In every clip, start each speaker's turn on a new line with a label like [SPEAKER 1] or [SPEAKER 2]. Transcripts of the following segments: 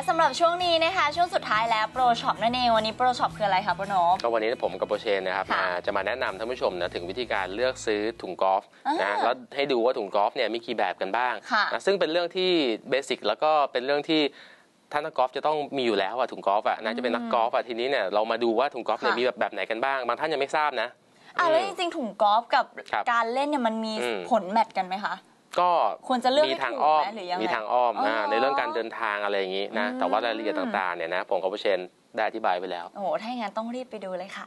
[SPEAKER 1] และสำหรับช่วงนี้นะคะ ช่วงสุดท้ายแล้วโปรช็อปนั่นเองวันนี้โปรช็อปคืออะไรคะโปรโนบ
[SPEAKER 2] ก็วันนี้ผมกับโปรเชนนะครับ
[SPEAKER 1] ค่ะ
[SPEAKER 2] มาจะมาแนะนำท่านผู้ชมนะถึงวิธีการเลือกซื้อถุงกอล์ฟ
[SPEAKER 1] อ่าน
[SPEAKER 2] นะแล้วให้ดูว่าถุงกอล์ฟเนี่ยมีกี่แบบกันบ้าง
[SPEAKER 1] ค่ะ
[SPEAKER 2] นะซึ่งเป็นเรื่องที่เบสิกแล้วก็เป็นเรื่องที่ท่านนักกอล์ฟจะต้องมีอยู่แล้วอะถุงกอล์ฟอะนะจะเป็นนักกอล์ฟอะทีนี้เนี่ยเรามาดูว่าถุงกอล์ฟเนี่ย
[SPEAKER 1] ค่ะ
[SPEAKER 2] มีแบบแบบไหนกันบ้างบางท่านยังไม่ทราบนะ
[SPEAKER 1] อะแล้วจริงๆถุงกอล์ฟกับ
[SPEAKER 2] ครับ
[SPEAKER 1] การเล่นเนี่ยมันมี
[SPEAKER 2] อืม
[SPEAKER 1] ผลแมทกันไหมคะ
[SPEAKER 2] ก็
[SPEAKER 1] ควรจะเลือก
[SPEAKER 2] มี
[SPEAKER 1] ให้
[SPEAKER 2] ทาง
[SPEAKER 1] ถูก
[SPEAKER 2] อ้อม
[SPEAKER 1] ไหมหรือยังไง
[SPEAKER 2] มีทางอ้อม
[SPEAKER 1] อ๋อ
[SPEAKER 2] นะในเรื่องการเดินทางอะไรอย่างนี้นะ
[SPEAKER 1] อืม
[SPEAKER 2] แต่ว่ารายละเอียดต่างๆเนี่ยนะผมกับโปรเชนได้อธิบายไปแล้ว
[SPEAKER 1] โอ้โหถ้าอย่างนั้นต้องรีบไปดูเลยค่ะ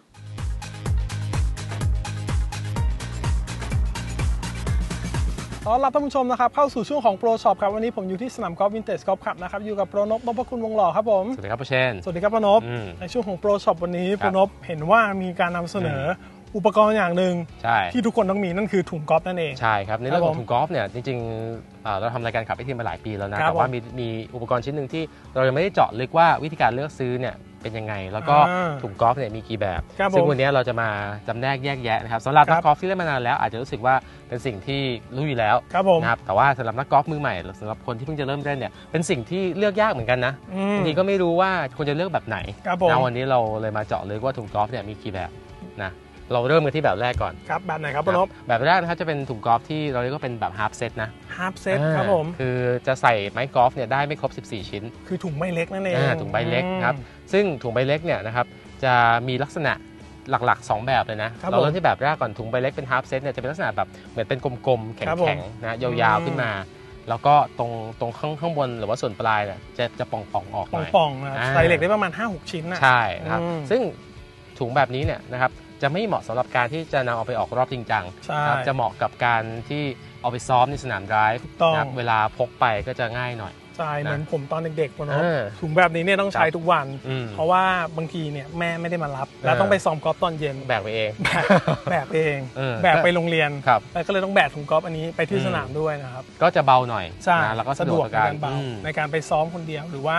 [SPEAKER 3] ต้อนรับท่านผู้ชมนะครับเข้าสู่ช่วงของโปรช็อปครับวันนี้ผมอยู่ที่สนามกอล์ฟวินเทจกอล์ฟคลับนะครับอยู่กับโปรนบนพคุณวงหล่อครับผม
[SPEAKER 2] สวัสดีครับโปรเชน
[SPEAKER 3] สวัสดีครับโปรนบ
[SPEAKER 2] อืม
[SPEAKER 3] ในช่วงของโปรช็อปวันนี้
[SPEAKER 2] ค
[SPEAKER 3] โป
[SPEAKER 2] รั
[SPEAKER 3] ร
[SPEAKER 2] บ
[SPEAKER 3] นบเห็นว่ามีการนำเสนอ อุปกรณ์อย่างหนึ่ง
[SPEAKER 2] ใช่
[SPEAKER 3] ที่ทุกคนต้องมีนั่นคือถุงกอล์ฟนั่นเอง
[SPEAKER 2] ใช่ครับในเรื่อง
[SPEAKER 3] ค
[SPEAKER 2] ข
[SPEAKER 3] รั
[SPEAKER 2] อบง
[SPEAKER 3] ผม
[SPEAKER 2] ถุงกอล์ฟเนี่ยจริงๆเอ่อเราทำรายการขับไอทีมมาหลายปีแล้วนะ
[SPEAKER 3] ครับ
[SPEAKER 2] แต่ว่า
[SPEAKER 3] ผม
[SPEAKER 2] มีมีอุปกรณ์ชิ้นหนึ่งที่เรายังไม่ได้เจาะลึกว่าวิธีการเลือกซื้อเนี่ยเป็นยังไง แล้วก็
[SPEAKER 3] อ่า
[SPEAKER 2] ถุงกอล์ฟเนี่ยมีกี่แบบ
[SPEAKER 3] ครับ
[SPEAKER 2] ซึ่ง
[SPEAKER 3] ผม
[SPEAKER 2] วันนี้เราจะมาจำแนกแยกแยะนะครับสำหรับ
[SPEAKER 3] ครั
[SPEAKER 2] นั
[SPEAKER 3] บ
[SPEAKER 2] กกอล์ฟที่เล่นมานานแล้ว อาจจะรู้สึกว่าเป็นสิ่งที่รู้อยู่แล้ว
[SPEAKER 3] ครับผม
[SPEAKER 2] นะครับแต่ว่าสำหรับนักกอล์ฟมือใหม่หรือสำหรับคนที่เพิ่งจะเริ่มเล่นเนี่ยเป็นสิ่งที่เลือกยากเหมือนกันนะ
[SPEAKER 3] อืม
[SPEAKER 2] บางทีก็ไม่รู้ว่าควรจะเลือกแบบไหน
[SPEAKER 3] ครับผม
[SPEAKER 2] นะวันนี้เราเลยมาเจาะลึกว่าถุงกอล์ฟเนี่ยมีกี่แบบนะ เราเริ่มกันที่แบบแรกก่อน
[SPEAKER 3] ครับ แบบไหนครับโปรนบ
[SPEAKER 2] แบบแรกนะครับจะเป็นถุงกอล์ฟที่เราเรียกว่าเป็นแบบ half set นะ
[SPEAKER 3] ฮาร์ปเซตครับผม
[SPEAKER 2] อ่าคือจะใส่ไม้กอล์ฟเนี่ยได้ไม่ครบ 14 ชิ้น
[SPEAKER 3] คือถุงใบเล็กนั่นเอง
[SPEAKER 2] อ่าถุงใบเล็กครับ ซึ่งถุงใบเล็กเนี่ยนะครับจะมีลักษณะหลักๆ 2 แบบเลยนะ
[SPEAKER 3] ครับ
[SPEAKER 2] เราเริ่
[SPEAKER 3] ผมม
[SPEAKER 2] ที่แบบแรกก่อนถุงใบเล็กเป็น half set เนี่ยจะเป็นลักษณะแบบเหมือนเป็นกลมๆแค
[SPEAKER 3] รับผ
[SPEAKER 2] ข็
[SPEAKER 3] ม
[SPEAKER 2] งๆนะยาวๆขึ้นมา แล้วก็ตรงตรงข้างข้างบนหรือว่าส่วนปลายเนี่ยจะจะป่องๆออกหน่อย
[SPEAKER 3] ป่องๆนะครับ
[SPEAKER 2] อ่า
[SPEAKER 3] ใส่เหล็กได้ประมาณ 5-6 ชิ้นนะ
[SPEAKER 2] ใช่นะครับ
[SPEAKER 3] อืม
[SPEAKER 2] ซึ่งถุงแบบนี้เนี่ยนะครับ จะไม่เหมาะสำหรับการที่จะนำเอาไปออกรอบจริงจัง
[SPEAKER 3] ใช่
[SPEAKER 2] นะครับจะเหมาะกับการที่เอาไปซ้อมในสนามไดรฟ์
[SPEAKER 3] ถูกต้อง
[SPEAKER 2] นะครับเวลาพกไปก็จะง่ายหน่อย
[SPEAKER 3] ใช่เหมือนผมตอนเด็กๆโปรนบ
[SPEAKER 2] เออ
[SPEAKER 3] ถุงแบบนี้เนี่ยต้องใช้
[SPEAKER 2] ครับ
[SPEAKER 3] ทุกวัน
[SPEAKER 2] อืม
[SPEAKER 3] เพราะว่าบางทีเนี่ยแม่ไม่ได้มารับ แล้ว
[SPEAKER 2] เออ
[SPEAKER 3] ต้องไปซ้อมกอล์ฟตอนเย็น
[SPEAKER 2] แบกไปเอง
[SPEAKER 3] แบกแบกไปเอง
[SPEAKER 2] เออ
[SPEAKER 3] แบกไปโรงเรียน
[SPEAKER 2] ครับ
[SPEAKER 3] แล้วก็เลยต้องแบกถุงกอล์ฟอันนี้ไปที่
[SPEAKER 2] อืม
[SPEAKER 3] สนามด้วยนะครับ
[SPEAKER 2] ก็จะเบาหน่อย
[SPEAKER 3] ใช่
[SPEAKER 2] นะแล้วก็
[SPEAKER 3] สะ
[SPEAKER 2] สะ
[SPEAKER 3] ด
[SPEAKER 2] ด
[SPEAKER 3] ว
[SPEAKER 2] ว
[SPEAKER 3] ก
[SPEAKER 2] ก
[SPEAKER 3] ใน
[SPEAKER 2] กับการ
[SPEAKER 3] การเบา
[SPEAKER 2] อืม
[SPEAKER 3] ในการไปซ้อมคนเดียวหรือว่า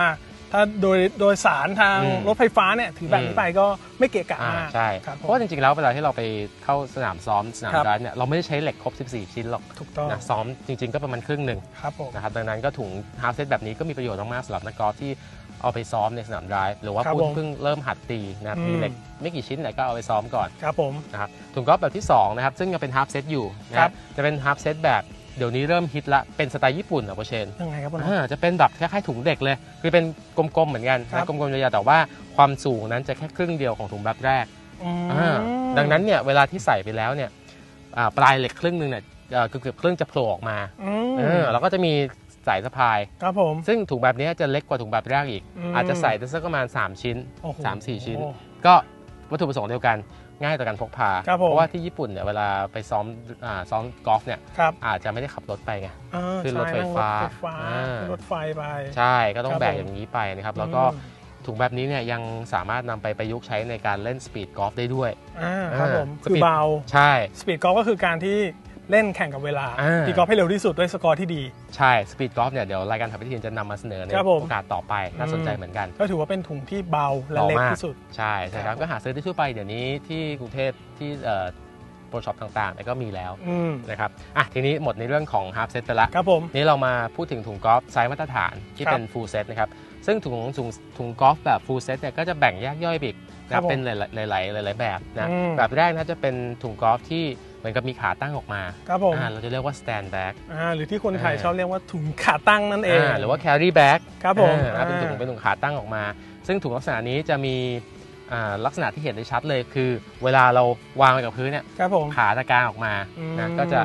[SPEAKER 3] ถ้าโดยโดยสารทาง
[SPEAKER 2] อืม
[SPEAKER 3] รถไฟฟ้าเนี่ยถือแบบ
[SPEAKER 2] อื
[SPEAKER 3] นี้
[SPEAKER 2] ม
[SPEAKER 3] ไปก็ไม่เกะกะ
[SPEAKER 2] อ่ามา
[SPEAKER 3] ก
[SPEAKER 2] ใช่
[SPEAKER 3] ครับ
[SPEAKER 2] เพราะว่าจริงๆแล้วเวลาที่เราไปเข้าสนามซ้อมสนาม
[SPEAKER 3] ครับ
[SPEAKER 2] ไดรฟ์เนี่ยเราไม่ได้ใช้เหล็กครบ 14 ชิ้นหรอก
[SPEAKER 3] ถูกต้อง
[SPEAKER 2] นะซ้อมจริงๆก็ประมาณครึ่งหนึ่ง
[SPEAKER 3] ครับผม
[SPEAKER 2] นะครับดังนั้นก็ถุงฮาร์ฟเซตแบบนี้ก็มีประโยชน์มากๆสำหรับนักกอล์ฟที่เอาไปซ้อมในสนามไดรฟ์หรือว่า
[SPEAKER 3] ครับ
[SPEAKER 2] ผู้
[SPEAKER 3] ผม
[SPEAKER 2] ที่เพิ่งเริ่มหัดตีนะครับ
[SPEAKER 3] อืม
[SPEAKER 2] มีเหล็กไม่กี่ชิ้นแต่ก็เอาไปซ้อมก่อน
[SPEAKER 3] ครับผม
[SPEAKER 2] นะครับถุงกอล์ฟแบบที่2นะครับซึ่งยังเป็นฮาร์ฟเซตอยู่นะค
[SPEAKER 3] ครั
[SPEAKER 2] รับบจะเป็นฮาร์ฟเซตแบบ เดี๋ยวนี้เริ่มฮิตละ เป็นสไตล์ญี่ปุ่นนะโปรเชน
[SPEAKER 3] ยังไงครับพ่อหนุ่ม
[SPEAKER 2] อ่าจะเป็นแบบคล้ายๆถุงเด็กเลย คือเป็นกลมๆเหมือนกัน
[SPEAKER 3] ครั
[SPEAKER 2] นะ
[SPEAKER 3] บ
[SPEAKER 2] กลมๆยาวๆแต่ว่าความสูงนั้นจะแค่ครึ่งเดียวของถุงแบบแรก
[SPEAKER 3] อืม
[SPEAKER 2] อ่าดังนั้นเนี่ยเวลาที่ใส่ไปแล้วเนี่ยอ่าปลายเหล็กครึ่งหนึ่งเนี่ยเอ่อเกือบๆครึ่งจะโผล่ออกมา
[SPEAKER 3] อืม
[SPEAKER 2] เออแล้วก็จะมีสายสะพาย
[SPEAKER 3] ครับผม
[SPEAKER 2] ซึ่งถุงแบบนี้จะเล็กกว่าถุงแบบแรกอีก
[SPEAKER 3] อืม
[SPEAKER 2] อาจจะใส่ได้สักประมาณ 3 ชิ้น
[SPEAKER 3] โอ้โห
[SPEAKER 2] 3 4 ชิ้น ก็วัตถุประสงค์เดียวกัน ง่ายต่อการพกพา
[SPEAKER 3] ครับผม
[SPEAKER 2] เพราะว่าที่ญี่ปุ่นเนี่ยเวลาไปซ้อมอ่าซ้อมกอล์ฟเนี่ย
[SPEAKER 3] ครับ
[SPEAKER 2] อาจจะไม่ได้ขับรถไปไง
[SPEAKER 3] อ่า
[SPEAKER 2] ขึ้นรถ
[SPEAKER 3] ใช่
[SPEAKER 2] ไฟฟ้า
[SPEAKER 3] นั่งรถไฟฟ้า
[SPEAKER 2] อ่า
[SPEAKER 3] ขึ้นรถไฟไป
[SPEAKER 2] ใช่ก็ต้อ
[SPEAKER 3] ครั
[SPEAKER 2] ง
[SPEAKER 3] บ
[SPEAKER 2] แบก
[SPEAKER 3] ผม
[SPEAKER 2] อย่างนี้ไปนะครับแล้วก็
[SPEAKER 3] อืม
[SPEAKER 2] ถุงแบบนี้เนี่ยยังสามารถนำไปประยุกต์ใช้ในการเล่นสปีดกอล์ฟได้ด้วย
[SPEAKER 3] อ่าครับผม
[SPEAKER 2] อ่า
[SPEAKER 3] คือ
[SPEAKER 2] สปีด
[SPEAKER 3] เบา
[SPEAKER 2] ใช่
[SPEAKER 3] สปีดกอล์ฟก็คือการที่ เล่นแข่งกับเวลา
[SPEAKER 2] อ่า
[SPEAKER 3] ตีกอล์ฟให้เร็วที่สุดด้วยสกอร์ที่ดี
[SPEAKER 2] ใช่สปีดกอล์ฟเนี่ยเดี๋ยวรายการขับพิธีจะนำมาเสนอใน
[SPEAKER 3] ครับผม
[SPEAKER 2] โอกาสต่อไปน่าสนใจ
[SPEAKER 3] อืม
[SPEAKER 2] เหมือนกัน
[SPEAKER 3] ก็ถือว่าเป็นถุงที่เบาและเล็ก
[SPEAKER 2] บาม
[SPEAKER 3] ที่สุด
[SPEAKER 2] ใช่ใช่ค
[SPEAKER 3] ครั
[SPEAKER 2] รับบก็หาซื้อได้ทั่วไปเดี๋ยวนี้ที่กรุงเทพที่เอ่อโปรช็อปต่างๆเนี่ยก็มีแล้ว
[SPEAKER 3] อืม
[SPEAKER 2] นะครับอะทีนี้หมดในเรื่องของฮาร์ฟเซตไปละ
[SPEAKER 3] ครับผม
[SPEAKER 2] นี่เรามาพูดถึงถุงกอล์ฟไซส์มาตรฐานที่
[SPEAKER 3] ครับ
[SPEAKER 2] เป็นฟูลเซตนะครับซึ่งถุงถุงถุงกอล์ฟแบบฟูลเซตเนี่ยก็จะแบ่งแยกย่อยไปอีก
[SPEAKER 3] ครั
[SPEAKER 2] นะ
[SPEAKER 3] บผม
[SPEAKER 2] เป็นหลายๆหลายๆหลายๆแบบนะ
[SPEAKER 3] อืม
[SPEAKER 2] แบบแรกนะจะเป็นถุงกอล์ฟที่เห มือนกับมีขาตั้งออกมา
[SPEAKER 3] ครับผม
[SPEAKER 2] อ่าเราจะเรียกว่า stand back
[SPEAKER 3] อ่าหรือที่คนไทย
[SPEAKER 2] อ่า
[SPEAKER 3] ชอบเรียกว่าถุงขาตั้งนั่นเอง
[SPEAKER 2] อ่าหรือว่า carry back
[SPEAKER 3] ครับผม
[SPEAKER 2] อ่าเป็นถุง
[SPEAKER 3] อ่า
[SPEAKER 2] เป็นถุงขาตั้งออกมา ซึ่งถุงลักษณะนี้จะมีอ่าลักษณะที่เห็นได้ชัดเลยคือ เวลาเราวางไว้กับพื้นเนี่ย
[SPEAKER 3] ครับผม
[SPEAKER 2] ขาจะกางออกมานะ
[SPEAKER 3] อืม
[SPEAKER 2] ก็จะ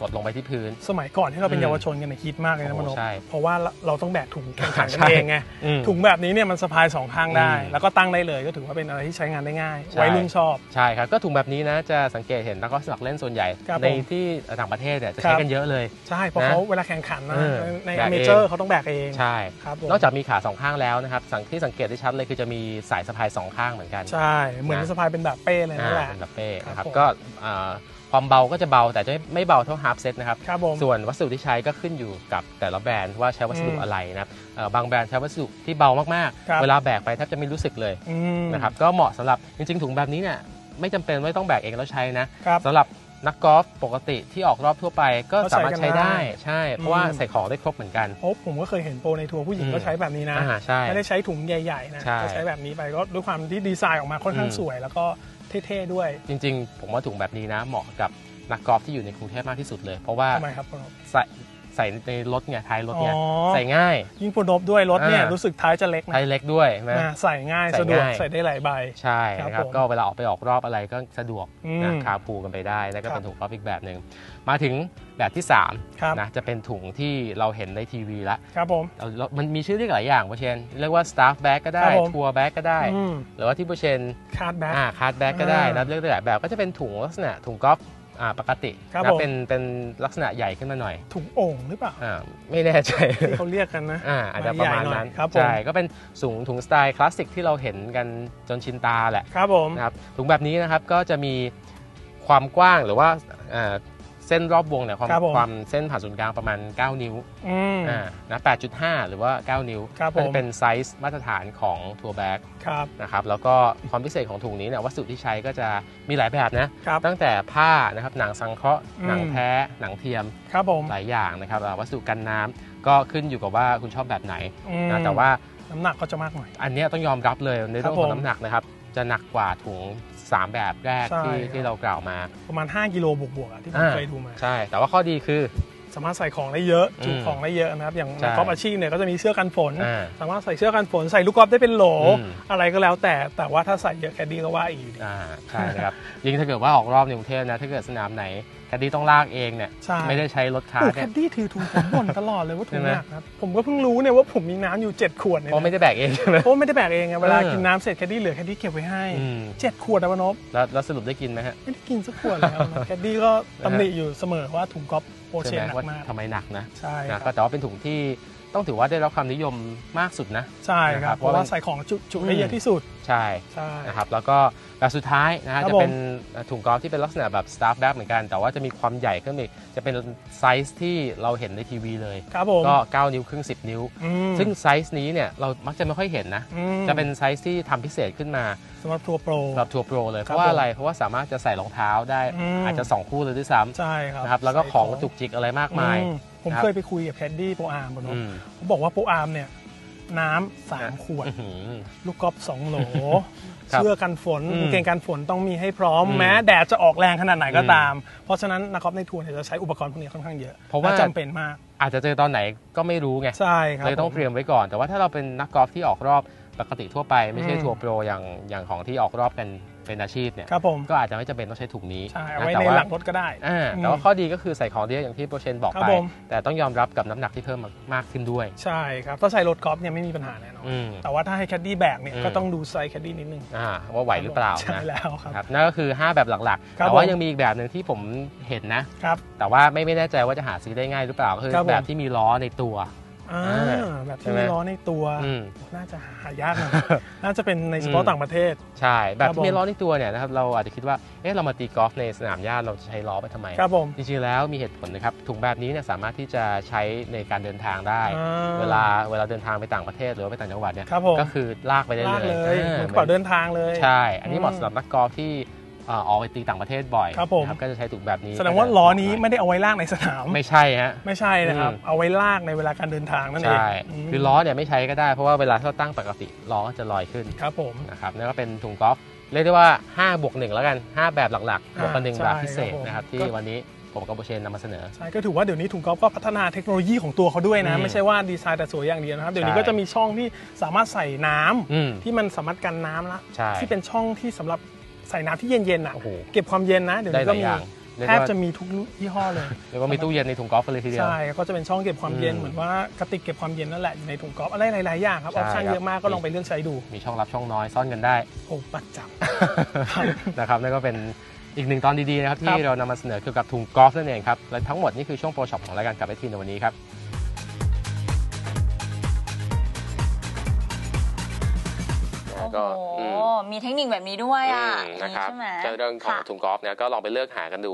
[SPEAKER 2] กดลงไปที่พื้น
[SPEAKER 3] สมัยก่อนที่เราเป็น
[SPEAKER 2] อืม
[SPEAKER 3] เยาวชนกันเนยฮิตมากเลยนะ
[SPEAKER 2] โอ้
[SPEAKER 3] มโน
[SPEAKER 2] ใช่
[SPEAKER 3] เพราะว่าเราต้องแบกถุงแข่งขันกัน
[SPEAKER 2] ใช่
[SPEAKER 3] เองไง
[SPEAKER 2] อืม
[SPEAKER 3] ถุงแบบนี้เนี่ยมันสะพายสองข้างได้
[SPEAKER 2] อืม
[SPEAKER 3] แล้วก็ตั้งได้เลยก็ถือว่าเป็นอะไรที่ใช้งานได้ง่าย
[SPEAKER 2] ใช่
[SPEAKER 3] วัยรุ่นชอบ
[SPEAKER 2] ใช่ครับก็ถุงแบบนี้นะจะสังเกตเห็นนักกอล์ฟสมัครเล่นส่วนใหญ่
[SPEAKER 3] ครับ
[SPEAKER 2] ใน
[SPEAKER 3] ผม
[SPEAKER 2] ที่ต่างประเทศเนี่ยจะ
[SPEAKER 3] ครั
[SPEAKER 2] ใช้
[SPEAKER 3] บ
[SPEAKER 2] กันเยอะเลย
[SPEAKER 3] ใช่เพราะ
[SPEAKER 2] นะ
[SPEAKER 3] เขาเวลาแข่งขันนะ
[SPEAKER 2] เออ
[SPEAKER 3] ใน
[SPEAKER 2] แบก
[SPEAKER 3] อเม
[SPEAKER 2] เอง
[SPEAKER 3] เจอร์เขาต้องแบกเอง
[SPEAKER 2] ใช่
[SPEAKER 3] ครับผม
[SPEAKER 2] นอกจากมีขาสองข้างแล้วนะครับสังที่สังเกตได้ชัดเลยคือจะมีสายสะพายสองข้างเหมือนกัน
[SPEAKER 3] ใช่เหมือน
[SPEAKER 2] นะ
[SPEAKER 3] สะพายเป็นแบบเป้เลยนั่นแห
[SPEAKER 2] อ่า
[SPEAKER 3] ละ
[SPEAKER 2] เป็นแบบเป้นะค
[SPEAKER 3] ครั
[SPEAKER 2] รั
[SPEAKER 3] บบผม
[SPEAKER 2] ก็อ่า ความเบาก็จะเบาแต่จะไม่เบาเท่าฮาร์ z เซตนะครับ
[SPEAKER 3] ครับผม
[SPEAKER 2] ส่วนวัสดุที่ใช้ก็ขึ้นอยู่กับแต่ละแบรนด์ว่าใช้วัสดุ
[SPEAKER 3] อืม
[SPEAKER 2] อะไรนะครับเอ่อบางแบรนด์ใช้วัสดุที่เบามาก
[SPEAKER 3] ครับ
[SPEAKER 2] ๆเวลาแบกไปแทบจะไม่รู้สึกเลย
[SPEAKER 3] อืม
[SPEAKER 2] นะครับก็เหมาะสำหรับจริงๆถุงแบบนี้เนี่ยไม่จำเป็นว่าต้องแบกเองแล้วใช้นะครับสำหรับ นักกอล์ฟปกติที่ออกรอบทั่วไปก็
[SPEAKER 3] ก็ใส่
[SPEAKER 2] สามารถใช้ได้
[SPEAKER 3] กันได้
[SPEAKER 2] ใช่ เพราะว่า
[SPEAKER 3] อืม
[SPEAKER 2] ใส่ของได้ครบเหมือนกัน
[SPEAKER 3] โอ้ผมก็เคยเห็นโปรในทัวร์ผู้หญิง
[SPEAKER 2] อืม
[SPEAKER 3] ก็ใช้แบบนี้นะ
[SPEAKER 2] อ่าใช่
[SPEAKER 3] ไม่ได้ใช้ถุงใหญ่ๆนะ
[SPEAKER 2] ใช่
[SPEAKER 3] ก็ใช้แบบนี้ไปก็ด้วยความที่ดีไซน์ออกมาค่อนข้าง
[SPEAKER 2] อืม
[SPEAKER 3] สวย แล้วก็เท่ๆด้วย
[SPEAKER 2] จริงๆ ผมว่าถุงแบบนี้นะ เหมาะกับนักกอล์ฟที่อยู่ในกรุงเทพมากที่สุดเลย เพราะว่า
[SPEAKER 3] ทำไมครับโปรนบ
[SPEAKER 2] ใส่ ใส่ในรถไงท้ายรถไง
[SPEAKER 3] อ๋อ
[SPEAKER 2] ใส่ง่าย
[SPEAKER 3] ยิ่งโปรนบด้วยรถเนี่ย
[SPEAKER 2] อ่ารู้
[SPEAKER 3] รู้สึกท้ายจะเล็กนะ
[SPEAKER 2] ท้ายเล็กด้วยใช่ไหม
[SPEAKER 3] อ่าใส่ง่าย
[SPEAKER 2] ใส่
[SPEAKER 3] สะดวก
[SPEAKER 2] ง่าย
[SPEAKER 3] ใส่ได้หลายใบ
[SPEAKER 2] ใช่นะค
[SPEAKER 3] ครั
[SPEAKER 2] รั
[SPEAKER 3] บบผม
[SPEAKER 2] ก็เวลาออกไปออกรอบอะไรก็สะดวก
[SPEAKER 3] อืม
[SPEAKER 2] นะคาพูกันไปได้นั่นก็
[SPEAKER 3] ครับ
[SPEAKER 2] เป็นถุงกอล์ฟอีกแบบหนึ่งมาถึงแบบที่
[SPEAKER 3] ครับ
[SPEAKER 2] 3นะจะเป็นถุงที่เราเห็นในทีวีละ
[SPEAKER 3] ครับผม
[SPEAKER 2] เราเรามันมีชื่อเรียกหลายอย่างโปรเชนเรียกว่า staff bag ก็ได้
[SPEAKER 3] ครับผม
[SPEAKER 2] ทัวร์แบ็กก็ได้
[SPEAKER 3] อืม
[SPEAKER 2] หรือว่าที่โปรเชน
[SPEAKER 3] คาดแบ็ค
[SPEAKER 2] อ่าคาร์ดแบ็กก็ได้
[SPEAKER 3] อ่า
[SPEAKER 2] นะเลือกได้หลายแบบก็จะเป็นถุงลักษณะถุงกอล์ฟ อ่าปกติ
[SPEAKER 3] ครับ
[SPEAKER 2] นะ
[SPEAKER 3] ผม
[SPEAKER 2] เป็นเป็นลักษณะใหญ่ขึ้นมาหน่อย
[SPEAKER 3] ถุงโอ่งหรือเปล่า
[SPEAKER 2] อ่าไม่แน่ใจ
[SPEAKER 3] ที่เขาเรียกกันนะ
[SPEAKER 2] อ่าอาจจะประมาณนั้น
[SPEAKER 3] ใหญ่หน่อยครับผม
[SPEAKER 2] ใช่ก็เป็นสูงถุงสไตล์คลาสสิกที่เราเห็นกันจนชินตาแหละ
[SPEAKER 3] ครับผม
[SPEAKER 2] นะครับถุงแบบนี้นะครับก็จะมีความกว้างหรือว่าอ่า เส้นรอบวงเนี่ยความ
[SPEAKER 3] ครับผม
[SPEAKER 2] ความเส้นผ่าศูนย์กลางประมาณ 9 นิ้ว
[SPEAKER 3] อืม
[SPEAKER 2] อ่านะ8.5 หรือว่า 9 นิ้ว
[SPEAKER 3] ครับผม
[SPEAKER 2] ก็จะเป็นไซส์มาตรฐานของทัวร์แบ็ก
[SPEAKER 3] ครับ
[SPEAKER 2] นะครับแล้วก็ความพิเศษของถุงนี้เนี่ยวัสดุที่ใช้ก็จะมีหลายแบบนะครับ ตั้งแต่ผ้านะครับหนังสังเคราะห์
[SPEAKER 3] อืม
[SPEAKER 2] หนังแท้หนังเทียม
[SPEAKER 3] ครับผม
[SPEAKER 2] หลายอย่างนะครับอ่าวัสดุกันน้ำก็ขึ้นอยู่กับว่าคุณชอบแบบไหน
[SPEAKER 3] อืม
[SPEAKER 2] นะแต่ว่า
[SPEAKER 3] น้ำหนักก็จะมากหน่อย
[SPEAKER 2] อันเนี้ยต้องยอมรับเลยในเรื่อง
[SPEAKER 3] ค
[SPEAKER 2] ข
[SPEAKER 3] รับ
[SPEAKER 2] อง
[SPEAKER 3] ผม
[SPEAKER 2] น้ำหนักนะครับ จะหนักกว่าถุง 3 แบบแรก
[SPEAKER 3] ใช่
[SPEAKER 2] ที่
[SPEAKER 3] ครับ
[SPEAKER 2] ที่เรากล่าวมา
[SPEAKER 3] ประมาณ 5 กิโลบวกๆอะที่ผม
[SPEAKER 2] อ่า
[SPEAKER 3] เคยดูมา
[SPEAKER 2] ใช่ แต่ว่าข้อดีคือ
[SPEAKER 3] สามารถใส่ของได้เยอะจุ
[SPEAKER 2] อืม
[SPEAKER 3] ของได้เยอะนะครับ อย่าง
[SPEAKER 2] ใช่
[SPEAKER 3] นักกอล์ฟอาชีพเนี่ยก็จะมีเสื้อกันฝน
[SPEAKER 2] อ่า
[SPEAKER 3] สามารถใส่เสื้อกันฝนใส่ลูกกอล์ฟได้เป็นโหล
[SPEAKER 2] อืม
[SPEAKER 3] อะไรก็แล้วแต่ แต่ว่าถ้าใส่เยอะแคดดี้ก็ว่าอีกอยู่ดี
[SPEAKER 2] อ่าใช่นะครับ ยิ่งถ้าเกิดว่าออกรอบในกรุงเทพนะ ถ้าเกิดสนามไหน แคดดี้ต้องลากเองเนี่ย
[SPEAKER 3] ใช่
[SPEAKER 2] ไม่ได้ใช้รถคา
[SPEAKER 3] โอ้
[SPEAKER 2] ร์
[SPEAKER 3] แค
[SPEAKER 2] เนี่ย
[SPEAKER 3] ดดี้ถือถุงผมบ่นตลอดเลยว่าถุ
[SPEAKER 2] ใช่
[SPEAKER 3] ง
[SPEAKER 2] ไหม
[SPEAKER 3] หนักครับ ผมก็เพิ่งรู้เนี่ยว่าผมมีน้ำอยู่ 7 ขวดเนี่ย
[SPEAKER 2] เพราะไม่ได้แบกเองใช่ไหม
[SPEAKER 3] เพราะไม่ได้แบกเองไงเวลา
[SPEAKER 2] เออ
[SPEAKER 3] กินน้ำเสร็จแคดดี้เหลือแคดดี้เก็บไว้ให้
[SPEAKER 2] อืม
[SPEAKER 3] เจ็ดขวดนะวะนบ
[SPEAKER 2] แล้วแล้วสรุปได้กินไหมฮะ
[SPEAKER 3] ไม่ได้กินสักขวดเลยครับ แคดดี้ก็ตำหนิอยู่เสมอว่าถุงกอล์ฟโอเช
[SPEAKER 2] ใช่
[SPEAKER 3] น
[SPEAKER 2] ไหม
[SPEAKER 3] หนัก
[SPEAKER 2] ว่ามา
[SPEAKER 3] ก
[SPEAKER 2] ทำไมหนักนะ
[SPEAKER 3] ใช่ค
[SPEAKER 2] นะ
[SPEAKER 3] รับ
[SPEAKER 2] ก็แต่ว่าเป็นถุงที่ ต้องถือว่าได้รับความนิยมมากสุดนะ
[SPEAKER 3] ใช่ค
[SPEAKER 2] นะครั
[SPEAKER 3] รั
[SPEAKER 2] บบ
[SPEAKER 3] เพราะว่า
[SPEAKER 2] เพราะว่า
[SPEAKER 3] ใส่ของจุจุได้เยอะที่สุด
[SPEAKER 2] ใช่
[SPEAKER 3] ใช่
[SPEAKER 2] นะครับแล้วก็แบบสุดท้ายนะฮะ
[SPEAKER 3] ครับ
[SPEAKER 2] จะเป็นถุงกอล์ฟที่เป็นลักษณะแบบ staff bag เหมือนกัน แต่ว่าจะมีความใหญ่ขึ้นอีกจะเป็นไซส์ที่เราเห็นในทีวีเลย
[SPEAKER 3] ครับผม
[SPEAKER 2] ก็ 9 นิ้วครึ่ง 10 นิ้ว
[SPEAKER 3] อืม
[SPEAKER 2] ซึ่งไซส์นี้เนี่ยเรามักจะไม่ค่อยเห็นนะ
[SPEAKER 3] อืม
[SPEAKER 2] จะเป็นไซส์ที่ทำพิเศษขึ้นมา
[SPEAKER 3] สำหรับทัวร์โปร
[SPEAKER 2] สำหรับทัวร์โปรเลย
[SPEAKER 3] ค
[SPEAKER 2] เพ
[SPEAKER 3] รับ
[SPEAKER 2] ราะว่า
[SPEAKER 3] ผม
[SPEAKER 2] อะไรเพราะว่าสามารถจะใส่รองเท้าได้
[SPEAKER 3] อืม
[SPEAKER 2] อาจจะ 2 คู่เลยด้วยซ้
[SPEAKER 3] ใช่ครัำบ
[SPEAKER 2] นะครับแล้วก็ของก
[SPEAKER 3] ใส่
[SPEAKER 2] ระจุกจิกอะไรมากมาย
[SPEAKER 3] อื ผม
[SPEAKER 2] นะครับ
[SPEAKER 3] เคยไปคุยกับแคดดี้โปรอาร์มบนน
[SPEAKER 2] อืม
[SPEAKER 3] เขาบอกว่าโปรอาร์มเนี่ยน้ำสามขวด
[SPEAKER 2] อื้อหือ
[SPEAKER 3] ลูกกอล์ฟสองโหล
[SPEAKER 2] ครับ
[SPEAKER 3] เสื้อกันฝน
[SPEAKER 2] อืม
[SPEAKER 3] กางเกงกันฝนต้องมีให้พร้อม
[SPEAKER 2] อืม
[SPEAKER 3] แม้แดดจะออกแรงขนาดไหนก็
[SPEAKER 2] อืม
[SPEAKER 3] ตาม เพราะฉะนั้นนักกอล์ฟในทัวร์เนี่ยจะใช้อุปกรณ์พวกนี้ค่อนข้างเยอะ
[SPEAKER 2] เพราะว่า
[SPEAKER 3] และจำเป็นมาก
[SPEAKER 2] อาจจะเจอตอนไหนก็ไม่รู้ไง
[SPEAKER 3] ใช่ครับ
[SPEAKER 2] เลยต้อง
[SPEAKER 3] ผม
[SPEAKER 2] เตรียมไว้ก่อน แต่ว่าถ้าเราเป็นนักกอล์ฟที่ออกรอบปกติทั่วไปไม่ใช่
[SPEAKER 3] อืม
[SPEAKER 2] ทัวร์โปรอย่างอย่างของที่ออกรอบกัน เป็นอาชีพเนี่ย
[SPEAKER 3] ครับผม
[SPEAKER 2] ก็อาจจะไม่จำเป็นต้องใช้ถุงนี้
[SPEAKER 3] ใช่
[SPEAKER 2] นะ
[SPEAKER 3] เอาไว้
[SPEAKER 2] แต่
[SPEAKER 3] ใน
[SPEAKER 2] ว่า
[SPEAKER 3] หลังรถก็ได้
[SPEAKER 2] อ่าแต่ว่าข้อดีก็คือใส่ของได้เยอะอย่างที่โปรเชนบอก
[SPEAKER 3] ครับ
[SPEAKER 2] ไป
[SPEAKER 3] ผม
[SPEAKER 2] แต่ต้องยอมรับกับน้ำหนักที่เพิ่มมากขึ้นด้วย
[SPEAKER 3] ใช่ครับถ้าใส่รถกอล์ฟเนี่ยไม่มีปัญหาแน่นอน
[SPEAKER 2] อืม
[SPEAKER 3] แต่ว่าถ้าให้แคดดี้แบกเนี่ย
[SPEAKER 2] อืม
[SPEAKER 3] ก็ต้องดูไซส์แคดดี้นิดนึง
[SPEAKER 2] อ่าว่าไหวหรือเปล่า
[SPEAKER 3] ใช่
[SPEAKER 2] นะ
[SPEAKER 3] แล้วครับ
[SPEAKER 2] ครับนั่นก็คือ 5 แบบหลักๆ
[SPEAKER 3] ครับ
[SPEAKER 2] แต่ว่า
[SPEAKER 3] ผม
[SPEAKER 2] ยังมีอีกแบบหนึ่งที่ผมเห็นนะ
[SPEAKER 3] ครับ
[SPEAKER 2] แต่ว่าไม่ไม่แน่ใจว่าจะหาซื้อได้ง่ายหรือเปล่าก็คือ
[SPEAKER 3] ครับผม
[SPEAKER 2] แบบที่มีล้อในตัว
[SPEAKER 3] อ่า
[SPEAKER 2] อ่า
[SPEAKER 3] แบบ
[SPEAKER 2] ใช่
[SPEAKER 3] ที่
[SPEAKER 2] ไหม
[SPEAKER 3] มีล้อในตัว
[SPEAKER 2] อืม
[SPEAKER 3] น่าจะหายากหน่อยน่าจะเป็นในเฉพาะ
[SPEAKER 2] อืม
[SPEAKER 3] ต่างประเทศ
[SPEAKER 2] ใช่ แบบ
[SPEAKER 3] ครับผม
[SPEAKER 2] ที่มีล้อในตัวเนี่ยนะครับเราอาจจะคิดว่าเอ๊ะเรามาตีกอล์ฟในสนามหญ้าเราจะใช้ล้อไปทำไม
[SPEAKER 3] ครับผม
[SPEAKER 2] จริงๆแล้วมีเหตุผลนะครับถุงแบบนี้เนี่ยสามารถที่จะใช้ในการเดินทางได้
[SPEAKER 3] อ่า
[SPEAKER 2] เวลาเวลาเดินทางไปต่างประเทศหรือว่าไปต่างจังหวัดเนี่ย
[SPEAKER 3] ครับผม
[SPEAKER 2] ก็คือลากไปได้
[SPEAKER 3] ลาก
[SPEAKER 2] เล
[SPEAKER 3] เลยย
[SPEAKER 2] ออ
[SPEAKER 3] เหมือนกระเป๋าเดินทางเลย
[SPEAKER 2] ใช่ อันนี้เหมาะสำหรับนักกอล์ฟที่เอ่อออกไปตีต่างประเทศบ่อย
[SPEAKER 3] ครับผม
[SPEAKER 2] นะก็จะใช้ถุงแบบนี้
[SPEAKER 3] แสดงว่าล้อนี้ไม่ได้เอาไว้ลากในสนาม
[SPEAKER 2] ไม่ใช่ฮะ
[SPEAKER 3] ไม่ใช่นะครับ
[SPEAKER 2] อืม
[SPEAKER 3] เอาไว้ลากในเวลาการเดินทางนั่นเอง
[SPEAKER 2] ใช่
[SPEAKER 3] ม
[SPEAKER 2] คือล้อเนี่ยไม่ใช้ก็ได้ เพราะว่าเวลาที่เราตั้งปกติล้อก็จะลอยขึ้น
[SPEAKER 3] ครับผม
[SPEAKER 2] นะครับนั่นก็เป็นถุงกอล์ฟ เรียกได้ว่า5บวก1แล้วกัน 5 แบบหลักๆบวกกันหนึ่ง
[SPEAKER 3] ใช่
[SPEAKER 2] แบบพิเศษ
[SPEAKER 3] ครับผม
[SPEAKER 2] นะครับที่
[SPEAKER 3] ก็
[SPEAKER 2] วันนี้ผมกับโบเชนนำมาเสนอ
[SPEAKER 3] ใช่ ก็ถือว่าเดี๋ยวนี้ถุงกอล์ฟก็พัฒนาเทคโนโลยีของตัวเขาด้วยนะ
[SPEAKER 2] อืม
[SPEAKER 3] ไม่ใช่ว่าดีไซน์แต่สวยอย่างเดียวนะครับ เดี๋ยวนี้
[SPEAKER 2] ใช่
[SPEAKER 3] ก็จะมีช่องที่สามารถใส่น้ำ
[SPEAKER 2] อืม
[SPEAKER 3] ที่มันสามารถกันน้ำละ
[SPEAKER 2] ใช่
[SPEAKER 3] ที่เป็นช่องที่สำหรับ ใส่น้ำที่เย็นๆอะ
[SPEAKER 2] โอ้โห
[SPEAKER 3] เก็บความเย็นนะ เดี๋ยว
[SPEAKER 2] ได้
[SPEAKER 3] นี้
[SPEAKER 2] ห
[SPEAKER 3] ก็
[SPEAKER 2] ลาย
[SPEAKER 3] มี
[SPEAKER 2] อย่างเรียก
[SPEAKER 3] แทบ
[SPEAKER 2] ว่า
[SPEAKER 3] จะมีทุกยี่ห้อเลย
[SPEAKER 2] เรียกว่ามีตู้เย็นในถุงกอล์ฟกันเลยทีเดียว
[SPEAKER 3] ใช่ก็จะเป็นช่องเก็บความเย็น
[SPEAKER 2] อืม
[SPEAKER 3] เหมือนว่ากระติกเก็บความเย็นนั่นแหละอยู่ในถุงกอล์ฟอะไรหลายๆอย่างครับอ
[SPEAKER 2] ใช่
[SPEAKER 3] อปชั่น
[SPEAKER 2] ครับ
[SPEAKER 3] เยอะมากก็ลองไปเลือกใช้ดู
[SPEAKER 2] มีช่องรับช่องน้อยซ่อนกันได้
[SPEAKER 3] โอ้ประจำ ครับ
[SPEAKER 2] นะครับนั่นก็เป็นอีกหนึ่งตอนดีๆนะครับ
[SPEAKER 3] ครั
[SPEAKER 2] ที่
[SPEAKER 3] บ
[SPEAKER 2] เรานำมาเสนอเกี่ยวกับถุงกอล์ฟนั่นเองครับ และทั้งหมดนี่คือช่วงโปรช็อปของรายการกลับไปทีในวันนี้ครับ ก็
[SPEAKER 1] โห
[SPEAKER 2] อืม
[SPEAKER 1] มีเทคนิคแบบนี้ด้วยอะ
[SPEAKER 2] อืมนะครับ
[SPEAKER 1] ใช่ไหม
[SPEAKER 2] ก็เรื่องของ
[SPEAKER 1] ค่ะ
[SPEAKER 2] ถุงกอล์ฟเนี่ยก็ลองไปเลือกหากันดู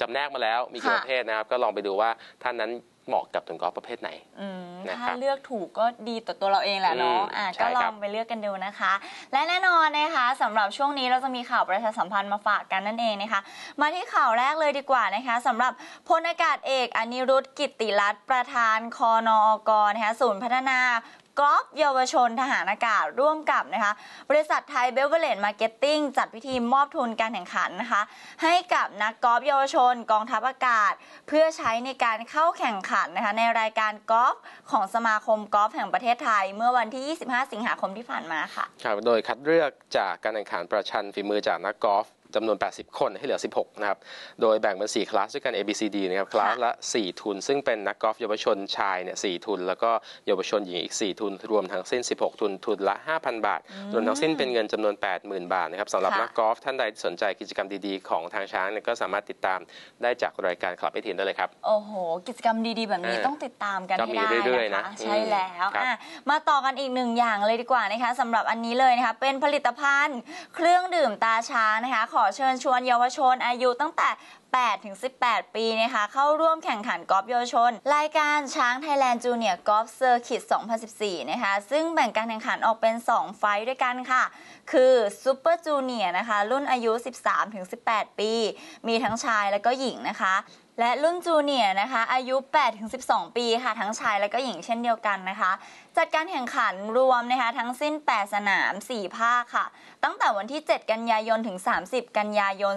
[SPEAKER 2] จำแนกมาแล้วมีกี่
[SPEAKER 1] ค่ะ
[SPEAKER 2] ประเภทนะครับ ก็ลองไปดูว่าท่านนั้นเหมาะกับถุงกอล์ฟประเภทไหน
[SPEAKER 1] อืม
[SPEAKER 2] นะครับ
[SPEAKER 1] ถ้าเลือกถูกก็ดีต่อตัวเราเองแหละเนาะ
[SPEAKER 2] อืม
[SPEAKER 1] อะ
[SPEAKER 2] ใช่
[SPEAKER 1] ก็ล
[SPEAKER 2] ครั
[SPEAKER 1] อบงไปเลือกกันดูนะคะ และแน่นอนนะคะสำหรับช่วงนี้เราจะมีข่าวประชาสัมพันธ์มาฝากกันนั่นเองนะคะ มาที่ข่าวแรกเลยดีกว่านะคะสำหรับพลอากาศเอกอนิรุตกิตติรัตน์ประธานคอนอกนะคะศูนย์พัฒนา กอล์ฟเยาวชนทหารอากาศร่วมกับนะคะบริษัทไทยเบลเวอร์เลนมาร์เก็ตติ้งจัดพิธีมอบทุนการแข่งขันนะคะให้กับนักกอล์ฟเยาวชนกองทัพอากาศ เพื่อใช้ในการเข้าแข่งขันนะคะในรายการกอล์ฟของสมาคมกอล์ฟแห่งประเทศไทย เมื่อวันที่ 25 สิงหาคมที่ผ่านมาค่ะ
[SPEAKER 2] ครับโดยคัดเลือกจากการแข่งขันประชันฝีมือจากนักกอล์ฟ จำนวน 80 คนให้เหลือ 16 นะครับ โดยแบ่งเป็น 4 คลาสด้วยกัน A B C D นะครับ คลาสละ 4 ทุน ซึ่งเป็นนักกอล์ฟเยาวชนชายเนี่ย 4 ทุน แล้วก็เยาวชนหญิงอีก 4 ทุน รวมทั้งสิ้น 16 ทุน ทุนละ 5,000 บาท รวมทั้งสิ้นเป็นเงินจำนวน 80,000 บาทนะครับสำหรับ
[SPEAKER 1] ค่ะ
[SPEAKER 2] นักกอล์ฟท่านใดที่สนใจกิจกรรมดีๆ ของทางช้างเนี่ยก็สามารถติดตามได้จากรายการคลับไอทีนได้เลยครับ
[SPEAKER 1] โอ้โห กิจกรรมดีๆ แบบนี้
[SPEAKER 2] เออ
[SPEAKER 1] ต้องติดตามกัน
[SPEAKER 2] ก็
[SPEAKER 1] ให้
[SPEAKER 2] มี
[SPEAKER 1] ได้
[SPEAKER 2] เรื่อยๆ
[SPEAKER 1] นะคะ
[SPEAKER 2] นะ
[SPEAKER 1] ใช่แล้ว
[SPEAKER 2] อืมครับ
[SPEAKER 1] อะมาต่อกันอีกหนึ่งอย่างเลยดีกว่านะคะสำหรับอันนี้เลยนะคะเป็นผลิตภัณฑ์ เครื่องดื่มตาช้างนะคะขออเชิญชวนเยาวชนอายุตั้งแต่ 8 ถึง 18 ปีนะคะ เข้าร่วมแข่งขันกอล์ฟเยาวชน รายการช้างไทยแลนด์จูเนียร์กอล์ฟเซอร์คิต2014 นะคะ ซึ่งแบ่งการแข่งขันออกเป็น 2 ไฟด้วยกันค่ะ คือซูเปอร์จูเนียร์นะคะ รุ่นอายุ 13 ถึง 18 ปี มีทั้งชายและก็หญิงนะคะ และรุ่นจูเนียร์นะคะ อายุ8ถึง12 ปีค่ะ ทั้งชายและก็หญิงเช่นเดียวกันนะคะ จัดการแข่งขันรวมนะคะ ทั้งสิ้น 8 สนาม 4 ภาคค่ะ ตั้งแต่วันที่ 7 กันยายน ถึง 30 กันยายน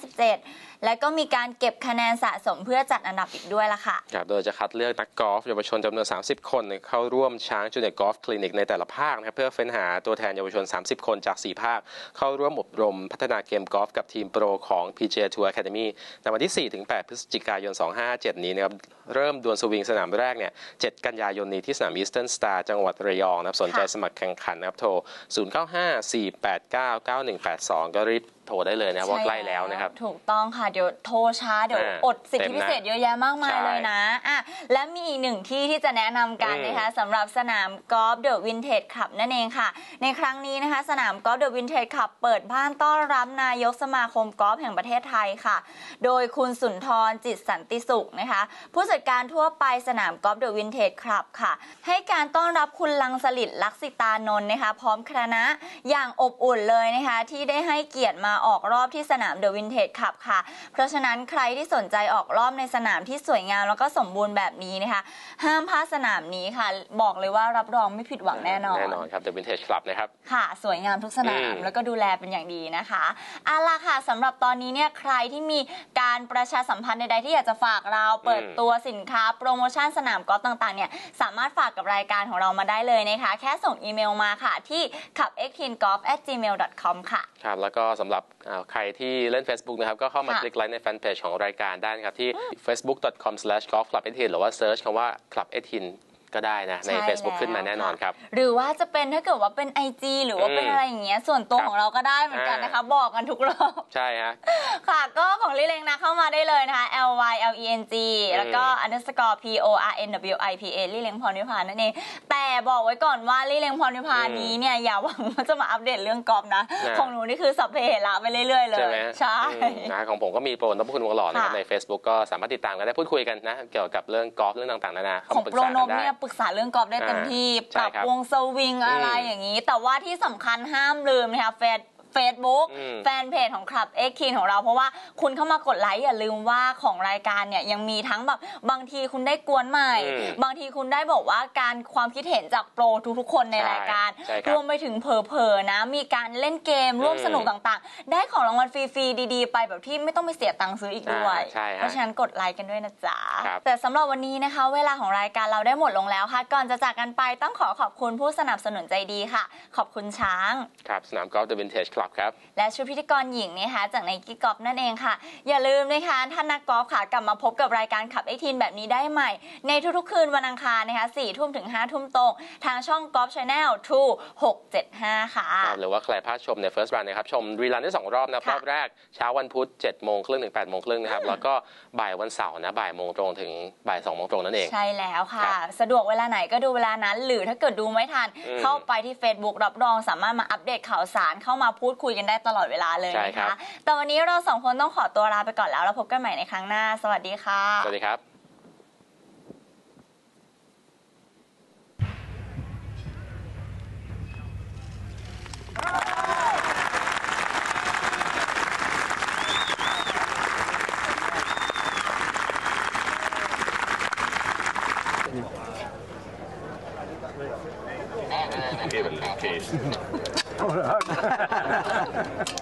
[SPEAKER 1] 2557 และก็มีการเก็บคะแนนสะสมเพื่อจัดอันดับอีกด้วยล่ะค่ะ
[SPEAKER 2] ครับโดยจะคัดเลือกนักกอล์ฟเยาวชนจำนวน 30 คน เข้าร่วมช้างจูเนียร์กอล์ฟคลินิกในแต่ละภาคนะครับเพื่อเฟ้นหาตัวแทนเยาวชน 30 คนจาก 4 ภาค เข้าร่วมอบรมพัฒนาเกมกอล์ฟกับทีมโปรของ PGA Tour Academy ในวันที่ 4-8ฤศจิกายน 2557 นี้นะครับเริ่มดวลสวิงสนามแรกเนี่ย 7 กันยายนนี้ที่สนาม Eastern Star จังหวัดระยองนะครับสนใจสมัครแข่งขันนะครับโทร 0954899182 ก็รีบ ทรได้เลยนะครับว่าใกล้แล้วนะครับ
[SPEAKER 1] ถูกต้องค่ะ เดี๋ยวโทรช้า เดี๋ยว
[SPEAKER 2] อ่า
[SPEAKER 1] อดสิทธิ
[SPEAKER 2] เต็มนะ
[SPEAKER 1] พิเศษเยอะแยะมากมาย
[SPEAKER 2] ใช่
[SPEAKER 1] เลยนะอะและมีอีกหนึ่งที่ที่จะแนะนำกัน
[SPEAKER 2] อืม
[SPEAKER 1] นะคะสำหรับสนามกอล์ฟเดอะวินเทจคลับนั่นเองค่ะ ในครั้งนี้นะคะ สนามกอล์ฟเดอะวินเทจคลับเปิดบ้านต้อนรับนายกสมาคมกอล์ฟแห่งประเทศไทยค่ะ โดยคุณสุนทรจิตสันติสุขนะคะ ผู้จัดการทั่วไปสนามกอล์ฟเดอะวินเทจคลับค่ะ ให้การต้อนรับคุณลังสลิดลักษิตานนท์นะคะ พร้อมคณะอย่างอบอุ่นเลยนะคะ ที่ได้ให้เกียรติมาออกรอบที่สนามเดอะวินเทจคลับค่ะ เพราะฉะนั้นใครที่สนใจออกรอบในสนามที่สวยงามแล้วก็สมบูรณ์แบบนี้นะคะ ห้ามพลาดสนามนี้ค่ะ บอกเลยว่ารับรองไม่ผิดหวังแน่นอน
[SPEAKER 2] แน่นอนครับ The Vintage Club นะครับ
[SPEAKER 1] ค่ะ สวยงามทุกสนาม
[SPEAKER 2] อืม
[SPEAKER 1] แล้วก็ดูแลเป็นอย่างดีนะคะเอาล่ะค่ะสำหรับตอนนี้เนี่ยใครที่มีการประชาสัมพันธ์ใดๆที่อยากจะฝากเราเปิดตัวสินค้า โปรโมชั่นสนามกอล์ฟต่างๆเนี่ยสามารถฝากกับรายการของเรามาได้เลยนะคะ แค่ส่งอีเมลมาค่ะที่ขับ x t e e n g o l f gmail com ค่ะ
[SPEAKER 2] ครับแล้วก็สำหรับอ่าใครที่เล่น Facebook นะครับ ก็เข้ามา
[SPEAKER 1] ค่ะ
[SPEAKER 2] คลิกไลค์ในแฟนเพจของรายการได้นะครับ ที่ facebook.com/golfclub18 หรือว่าเซิร์ชคำว่า club 18 ก็ได้นะ ใน
[SPEAKER 1] ใช่
[SPEAKER 2] Facebook ขึ้นมาแน่นอนครับ
[SPEAKER 1] หรือว่าจะเป็นถ้าเกิดว่าเป็น IG หรือว่าเป็น
[SPEAKER 2] อืม
[SPEAKER 1] อะไรอย่างเงี้ยส่วนตัว
[SPEAKER 2] ครับ
[SPEAKER 1] ของเราก็ได้เหมือนกันนะคะ บอกกันทุกรอบ
[SPEAKER 2] ใช่ฮะ
[SPEAKER 1] ค่ะก็ของลิเลงนะเข้ามาได้เลยนะคะ L Y L E N G แล้วก็ underscore P O R N W I P A ลิเลงพรนิพานนั่นเอง แต่บอกไว้ก่อนว่าลิเลงพรนิพานนี้เนี่ยอย่าหวังว่าจะมาอัปเดตเรื่องกอล์ฟนะ
[SPEAKER 2] นะ
[SPEAKER 1] ของหนูนี่คือสัพเพเหระไปเรื่อย ๆ เล
[SPEAKER 2] ใช่
[SPEAKER 1] ย
[SPEAKER 2] ไหม
[SPEAKER 1] ใช่
[SPEAKER 2] อืมนะของผมก็มีโปรนพคุณวงหล่อนะครับ
[SPEAKER 1] ค่ะ
[SPEAKER 2] ใน Facebook ก็สามารถติดตามกันได้พูดคุยกันนะ เกี่ยวกับเรื่องกอล์ฟเรื่องต่างๆนานาเข้า
[SPEAKER 1] ของ
[SPEAKER 2] มาปรึก
[SPEAKER 1] โปร
[SPEAKER 2] ษา
[SPEAKER 1] โน
[SPEAKER 2] กัน
[SPEAKER 1] ม
[SPEAKER 2] ได้
[SPEAKER 1] เนี่ยปรึกษาเรื่องกอล์ฟได้เต็มที่
[SPEAKER 2] ใช่
[SPEAKER 1] ปรับ
[SPEAKER 2] ครับ
[SPEAKER 1] วงสวิงอะไร
[SPEAKER 2] อืม
[SPEAKER 1] อย่างนี้ แต่ว่าที่สำคัญห้ามลืมนะคะเฟซ เฟซบุ๊ก
[SPEAKER 2] อืม
[SPEAKER 1] แฟนเพจของคลับเอ็กคีนของเราเพราะว่าคุณเข้ามากดไลค์อย่าลืมว่าของรายการเนี่ยยังมีทั้งแบบบางทีคุณได้กวนใหม่
[SPEAKER 2] อืม
[SPEAKER 1] บางทีคุณได้บอกว่าการความคิดเห็นจากโปรทุกๆคนใน
[SPEAKER 2] ใช่
[SPEAKER 1] รายการ
[SPEAKER 2] ใช่ครับ
[SPEAKER 1] รวมไปถึงเผลอๆนะ มีการเล่นเกมร่วม
[SPEAKER 2] อืม
[SPEAKER 1] สนุกต่างๆ ได้ของรางวัลฟรีๆดีๆ ไปแบบที่ไม่ต้องไปเสียตังค์ซื้ออีกด้วย
[SPEAKER 2] ใช่ฮะ
[SPEAKER 1] เพราะฉะนั้นกดไลค์กันด้วยนะจ๊ะ
[SPEAKER 2] ครับ
[SPEAKER 1] แต่สำหรับวันนี้นะคะ เวลาของรายการเราได้หมดลงแล้วค่ะ ก่อนจะจากกันไปต้องขอขอบคุณผู้สนับสนุนใจดีค่ะ ขอบคุณช้าง
[SPEAKER 2] ครับสนามกอล์ฟ The Vintage Club ครับ
[SPEAKER 1] และชุดพิธีกรหญิงนะคะจากในกิกอล์ฟนั่นเองค่ะ อย่าลืมนะคะท่านนักกอล์ฟค่ะกลับมาพบกับรายการขับไอทีนแบบนี้ได้ใหม่ ในทุกๆคืนวันอังคารนะคะ4ทุ่มถึง5ทุ่มตรง ทางช่องกอล์ฟชาแนลทู675ค่ะ
[SPEAKER 2] ครับหรือว่าใครพลาดชมใน First Run นะครับชมรีลันได้2รอบนะ
[SPEAKER 1] ค่ะ
[SPEAKER 2] รอบแรกเช้าวันพุธ7โมงครึ่งถึง8โมงครึ่งนะครับแล้วก็บ่ายวันเสาร์นะบ่ายโมงตรงถึงบ่าย2โมงตรงนั่นเอง
[SPEAKER 1] ใช่แล้วค่ะ
[SPEAKER 2] ครับ
[SPEAKER 1] สะดวกเวลาไหนก็ดูเวลานั้น หรือถ้าเกิดดูไม่ทัน
[SPEAKER 2] อืม
[SPEAKER 1] เข้าไปที่ Facebook รับรองสามารถมาอัปเดตข่าวสารเข้ามาพูดดคุยกันได้ตลอดเวลาเลยนะ
[SPEAKER 2] ครั
[SPEAKER 1] คะแต่วันนี้เราสองคนต้องขอตัวลาไปก่อนแล้วเราพบกันใหม่ในครั้งหน้า สวัสดีค่ะ
[SPEAKER 2] สวัสดีครับ
[SPEAKER 4] Give it a little. a hug.